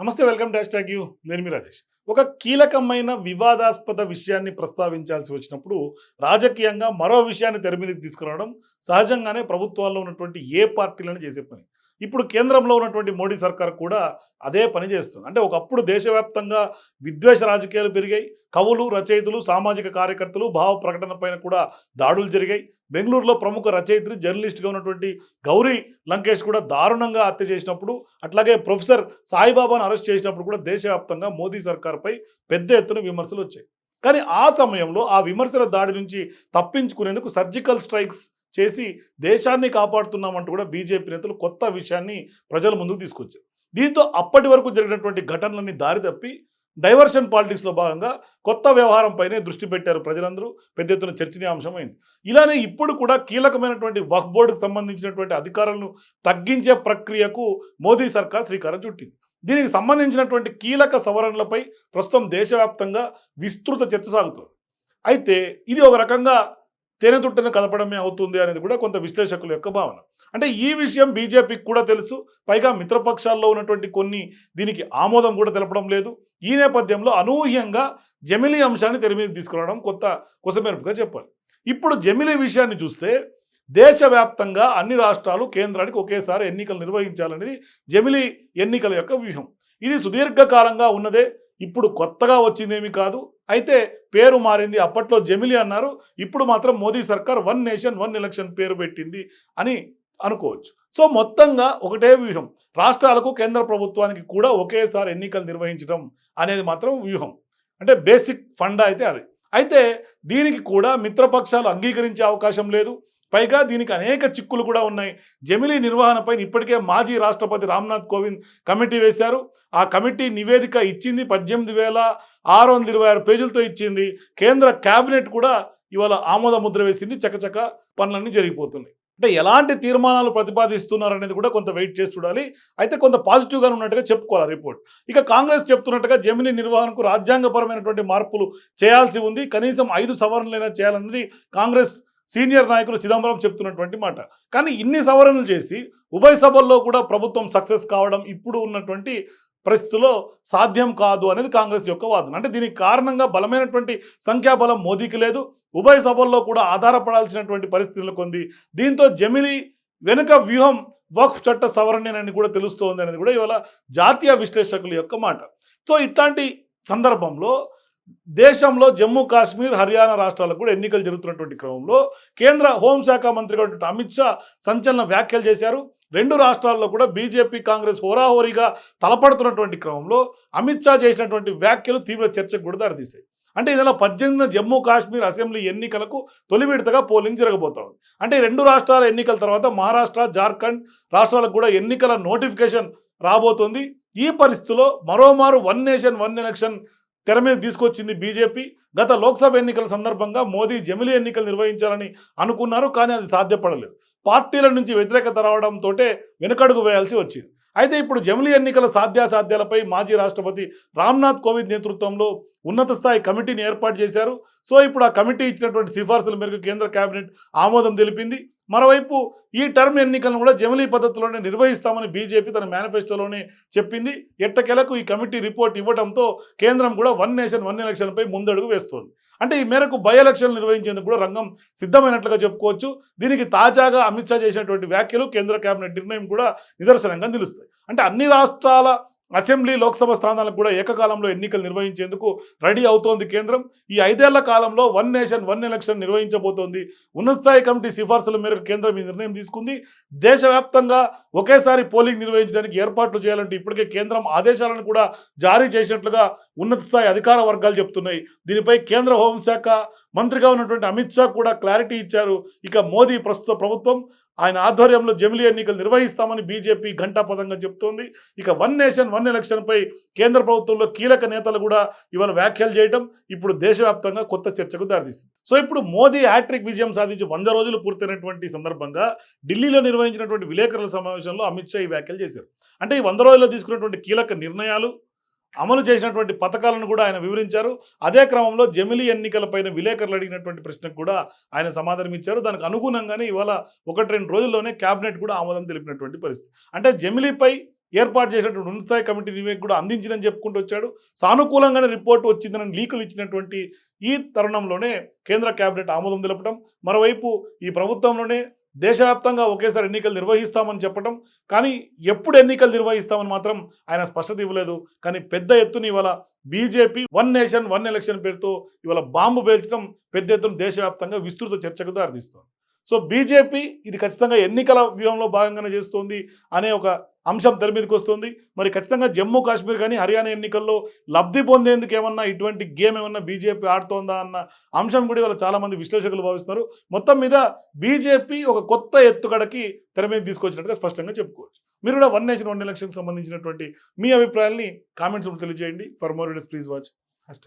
నమస్తే welcome dash tag you. నేను మీ రాజేష్. ఒక కీలకమైన వివాదాస్పద విషయాన్ని ప్రస్తావించాల్సి వచ్చినప్పుడు రాజకీయంగా మరో విషయాన్ని తెరమీదకి తీసుకురావడం సహజంగానే ప్రభుత్వాల్లో ఉన్నటువంటి ఏ పార్టీలను చేసే పని. ఇప్పుడు కేంద్రంలో ఉన్నటువంటి మోడీ సర్కార్ కూడా అదే పని చేస్తుంది. అంటే ఒకప్పుడు దేశవ్యాప్తంగా విద్వేష రాజకీయాలు పెరిగాయి. కవులు రచయితలు సామాజిక కార్యకర్తలు భావ ప్రకటన పైన కూడా దాడులు జరిగాయి. బెంగళూరులో ప్రముఖ రచయిత్రి జర్నలిస్ట్గా ఉన్నటువంటి గౌరీ లంకేష్ కూడా దారుణంగా హత్య చేసినప్పుడు అట్లాగే ప్రొఫెసర్ సాయిబాబాను అరెస్ట్ చేసినప్పుడు కూడా దేశవ్యాప్తంగా మోదీ సర్కార్పై పెద్ద ఎత్తున విమర్శలు వచ్చాయి. కానీ ఆ సమయంలో ఆ విమర్శల దాడి నుంచి తప్పించుకునేందుకు సర్జికల్ స్ట్రైక్స్ చేసి దేశాన్ని కాపాడుతున్నామంటూ కూడా బీజేపీ నేతలు కొత్త విషయాన్ని ప్రజల ముందుకు తీసుకొచ్చారు. దీంతో అప్పటి వరకు జరిగినటువంటి ఘటనలన్నీ దారి తప్పి డైవర్షన్ పాలిటిక్స్లో భాగంగా కొత్త వ్యవహారంపైనే దృష్టి పెట్టారు ప్రజలందరూ. పెద్ద ఎత్తున చర్చనీయాంశమైంది. ఇలానే ఇప్పుడు కూడా కీలకమైనటువంటి వక్ బోర్డుకు సంబంధించినటువంటి అధికారులను తగ్గించే ప్రక్రియకు మోదీ సర్కార్ శ్రీకారం చుట్టింది. దీనికి సంబంధించినటువంటి కీలక సవరణలపై ప్రస్తుతం దేశవ్యాప్తంగా విస్తృత చర్చ సాగుతుంది. అయితే ఇది ఒక రకంగా తేనెతుట్టను కదపడమే అవుతుంది అనేది కూడా కొంత విశ్లేషకుల యొక్క భావన. అంటే ఈ విషయం బీజేపీకి కూడా తెలుసు. పైగా మిత్రపక్షాల్లో ఉన్నటువంటి కొన్ని దీనికి ఆమోదం కూడా తెలపడం లేదు. ఈ నేపథ్యంలో అనూహ్యంగా జమిలీ అంశాన్ని తెర మీద తీసుకురావడం కొత్త కొసమెరుపుగా చెప్పాలి. ఇప్పుడు జమిలీ విషయాన్ని చూస్తే దేశవ్యాప్తంగా అన్ని రాష్ట్రాలు కేంద్రానికి ఒకేసారి ఎన్నికలు నిర్వహించాలనేది జమిలీ ఎన్నికల యొక్క వ్యూహం. ఇది సుదీర్ఘకాలంగా ఉన్నదే. ఇప్పుడు కొత్తగా వచ్చిందేమీ కాదు. అయితే పేరు మారింది. అప్పట్లో జమిలి అన్నారు ఇప్పుడు మాత్రం మోదీ సర్కార్ వన్ నేషన్ వన్ ఎలక్షన్ పేరు పెట్టింది అని అనుకోవచ్చు. సో మొత్తంగా ఒకటే వ్యూహం. రాష్ట్రాలకు కేంద్ర ప్రభుత్వానికి కూడా ఒకేసారి ఎన్నికలు నిర్వహించడం అనేది మాత్రం వ్యూహం. అంటే బేసిక్ ఫండ్ అయితే అది. అయితే దీనికి కూడా మిత్రపక్షాలు అంగీకరించే అవకాశం లేదు. పైగా దీనికి అనేక చిక్కులు కూడా ఉన్నాయి. జమిలీ నిర్వహణపై ఇప్పటికే మాజీ రాష్ట్రపతి రామ్నాథ్ కోవింద్ కమిటీ వేశారు. ఆ కమిటీ నివేదిక ఇచ్చింది పద్దెనిమిది వేల ఆరు వందల ఇరవై ఆరు పేజీలతో ఇచ్చింది. కేంద్ర క్యాబినెట్ కూడా ఇవాళ ఆమోద ముద్ర వేసింది. చకచక పనులన్నీ జరిగిపోతున్నాయి. అంటే ఎలాంటి తీర్మానాలు ప్రతిపాదిస్తున్నారు అనేది కూడా కొంత వెయిట్ చేసి చూడాలి. అయితే కొంత పాజిటివ్గా ఉన్నట్టుగా చెప్పుకోవాలి రిపోర్ట్. ఇక కాంగ్రెస్ చెప్తున్నట్టుగా జమిలీ నిర్వహణకు రాజ్యాంగపరమైనటువంటి మార్పులు చేయాల్సి ఉంది. కనీసం ఐదు సవరణలైనా చేయాలన్నది కాంగ్రెస్ సీనియర్ నాయకులు చిదంబరం చెప్తున్నటువంటి మాట. కానీ ఇన్ని సవరణలు చేసి ఉభయ సభల్లో కూడా ప్రభుత్వం సక్సెస్ కావడం ఇప్పుడు ఉన్నటువంటి పరిస్థితుల్లో సాధ్యం కాదు అనేది కాంగ్రెస్ యొక్క వాదన. అంటే దీనికి కారణంగా బలమైనటువంటి సంఖ్యాబలం మోదీకి లేదు. ఉభయ సభల్లో కూడా ఆధారపడాల్సినటువంటి పరిస్థితులు కొంది. దీంతో జమిలీ వెనుక వ్యూహం వక్ఫ్ చట్ట సవరణని కూడా తెలుస్తోంది అనేది కూడా ఇవాళ జాతీయ విశ్లేషకుల యొక్క మాట. సో ఇట్లాంటి సందర్భంలో దేశంలో జమ్మూ కాశ్మీర్ హర్యానా రాష్ట్రాలకు కూడా ఎన్నికలు జరుగుతున్నటువంటి క్రమంలో కేంద్ర హోంశాఖ మంత్రిగా ఉన్నటువంటి అమిత్ షా సంచలన వ్యాఖ్యలు చేశారు. రెండు రాష్ట్రాల్లో కూడా బీజేపీ కాంగ్రెస్ హోరాహోరీగా తలపడుతున్నటువంటి క్రమంలో అమిత్ షా చేసినటువంటి వ్యాఖ్యలు తీవ్ర చర్చకు కూడా దారితీశాయి. అంటే ఇదిలా పద్దెనిమిది జమ్మూ కాశ్మీర్ అసెంబ్లీ ఎన్నికలకు తొలి విడతగా పోలింగ్ జరగబోతోంది. అంటే రెండు రాష్ట్రాల ఎన్నికల తర్వాత మహారాష్ట్ర జార్ఖండ్ రాష్ట్రాలకు కూడా ఎన్నికల నోటిఫికేషన్ రాబోతోంది. ఈ పరిస్థితిలో మరోమారు వన్ నేషన్ వన్ ఎలక్షన్ తెర మీద తీసుకొచ్చింది బీజేపీ. గత లోక్సభ ఎన్నికల సందర్భంగా మోదీ జమిలి ఎన్నికలు నిర్వహించాలని అనుకున్నారు కానీ అది సాధ్యపడలేదు. పార్టీల నుంచి వ్యతిరేకత రావడంతో వెనుకడుగు వేయాల్సి వచ్చింది. అయితే ఇప్పుడు జమిలి ఎన్నికల సాధ్యాసాధ్యాలపై మాజీ రాష్ట్రపతి రామ్నాథ్ కోవింద్ నేతృత్వంలో ఉన్నత స్థాయి కమిటీని ఏర్పాటు చేశారు. సో ఇప్పుడు ఆ కమిటీ ఇచ్చినటువంటి సిఫార్సుల మేరకు కేంద్ర కేబినెట్ ఆమోదం తెలిపింది. మరోవైపు ఈ టర్మ్ ఎన్నికలను కూడా జమిలీ పద్ధతిలోనే నిర్వహిస్తామని బీజేపీ తన మేనిఫెస్టోలోనే చెప్పింది. ఎట్టకెలకు ఈ కమిటీ రిపోర్ట్ ఇవ్వడంతో కేంద్రం కూడా వన్ నేషన్ వన్ ఎలక్షన్పై ముందడుగు వేస్తోంది. అంటే ఈ మేరకు బై ఎలక్షన్లు నిర్వహించేందుకు కూడా రంగం సిద్ధమైనట్లుగా చెప్పుకోవచ్చు. దీనికి తాజాగా అమిత్ షా చేసినటువంటి వ్యాఖ్యలు కేంద్ర కేబినెట్ నిర్ణయం కూడా నిదర్శనంగా నిలుస్తాయి. అంటే అన్ని రాష్ట్రాల అసెంబ్లీ లోక్సభ స్థానాలకు కూడా ఏకకాలంలో ఎన్నికలు నిర్వహించేందుకు రెడీ అవుతోంది కేంద్రం. ఈ ఐదేళ్ళ కాలంలో వన్ నేషన్ వన్ ఎలక్షన్ నిర్వహించబోతోంది. ఉన్నతస్థాయి కమిటీ సిఫార్సుల మేరకు కేంద్రం ఈ నిర్ణయం తీసుకుంది. దేశవ్యాప్తంగా ఒకేసారి పోలింగ్ నిర్వహించడానికి ఏర్పాట్లు చేయాలంటే ఇప్పటికే కేంద్రం ఆదేశాలను కూడా జారీ చేసినట్లుగా ఉన్నత స్థాయి అధికార వర్గాలు చెప్తున్నాయి. దీనిపై కేంద్ర హోంశాఖ మంత్రిగా ఉన్నటువంటి అమిత్ షా కూడా క్లారిటీ ఇచ్చారు. ఇక మోదీ ప్రస్తుత ప్రభుత్వం ఆయన ఆధ్వర్యంలో జమిలీ ఎన్నికలు నిర్వహిస్తామని బీజేపీ ఘంటాపదంగా చెప్తోంది. ఇక వన్ నేషన్ వన్ ఎలక్షన్పై కేంద్ర ప్రభుత్వంలో కీలక నేతలు కూడా ఇవాళ వ్యాఖ్యలు చేయడం ఇప్పుడు దేశవ్యాప్తంగా కొత్త చర్చకు దారితీసింది. సో ఇప్పుడు మోదీ హ్యాట్రిక్ విజయం సాధించి వంద రోజులు పూర్తయినటువంటి సందర్భంగా ఢిల్లీలో నిర్వహించినటువంటి విలేకరుల సమావేశంలో అమిత్ షా ఈ వ్యాఖ్యలు చేశారు. అంటే ఈ వంద రోజుల్లో తీసుకున్నటువంటి కీలక నిర్ణయాలు అమలు చేసినటువంటి పథకాలను కూడా ఆయన వివరించారు. అదే క్రమంలో జమిలి ఎన్నికలపైన విలేకరులు అడిగినటువంటి ప్రశ్నకు కూడా ఆయన సమాధానం ఇచ్చారు. దానికి అనుగుణంగానే ఇవాళ ఒకటి రెండు రోజుల్లోనే కేబినెట్ కూడా ఆమోదం తెలిపినటువంటి పరిస్థితి. అంటే జమిలీపై ఏర్పాటు చేసినటువంటి ఉన్నత స్థాయి కమిటీ నివేదిక కూడా అందించిందని చెప్పుకుంటూ వచ్చాడు. సానుకూలంగానే రిపోర్ట్ వచ్చిందని లీకులు ఇచ్చినటువంటి ఈ తరుణంలోనే కేంద్ర కేబినెట్ ఆమోదం తెలపడం మరోవైపు ఈ ప్రభుత్వంలోనే దేశవ్యాప్తంగా ఒకేసారి ఎన్నికలు నిర్వహిస్తామని చెప్పడం కానీ ఎప్పుడు ఎన్నికలు నిర్వహిస్తామని మాత్రం ఆయన స్పష్టత ఇవ్వలేదు. కానీ పెద్ద ఎత్తున ఇవాళ BJP one nation one election పేరుతో ఇవాళ బాంబు పేల్చడం పెద్ద ఎత్తున దేశవ్యాప్తంగా విస్తృత చర్చకు దారితీస్తోంది. సో బీజేపీ ఇది ఖచ్చితంగా ఎన్నికల వ్యూహంలో భాగంగానే చేస్తోంది అనే ఒక అంశం తెర మీదకి వస్తుంది. మరి ఖచ్చితంగా జమ్మూ కాశ్మీర్ కానీ హర్యానా ఎన్నికల్లో లబ్ధి పొందేందుకు ఏమన్నా ఇటువంటి గేమ్ ఏమన్నా బీజేపీ ఆడుతోందా అన్న అంశం కూడా ఇవాళ చాలా విశ్లేషకులు భావిస్తున్నారు. మొత్తం మీద బీజేపీ ఒక కొత్త ఎత్తుగడకి తెర మీద తీసుకొచ్చినట్టుగా స్పష్టంగా చెప్పుకోవచ్చు. మీరు కూడా వన్ నేషన్ వన్ ఎలక్షన్కి సంబంధించినటువంటి మీ అభిప్రాయాల్ని కామెంట్స్ తెలియజేయండి. For more videos please watch. Hash